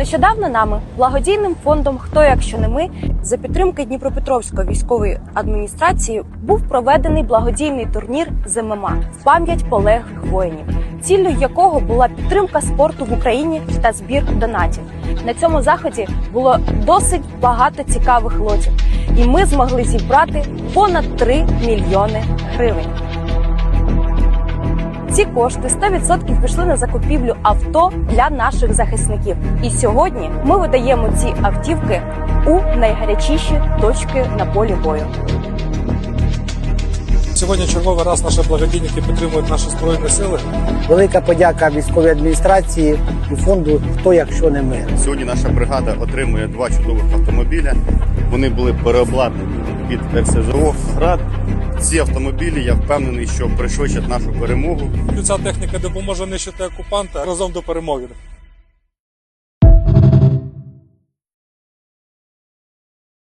Нещодавно нами благодійним фондом Хто якщо не ми за підтримки Дніпропетровської військової адміністрації був проведений благодійний турнір з в пам'ять полеглих воїнів, ціллю якого була підтримка спорту в Україні та збір донатів. На цьому заході було досить багато цікавих лотів, і ми змогли зібрати понад 3 мільйони гривень. Ці кошти 100% пішли на закупівлю авто для наших захисників. І сьогодні ми видаємо ці автівки у найгарячіші точки на полі бою. Сьогодні черговий раз наші благодійники підтримують наші збройні сили. Велика подяка військовій адміністрації і фонду Хто якщо не ми. Сьогодні наша бригада отримує два чудових автомобіля. Вони були переобладнані під РСЗО «Град». Ці автомобілі, я впевнений, що пришвидшать нашу перемогу. Ця техніка допоможе нищити окупанта разом до перемоги.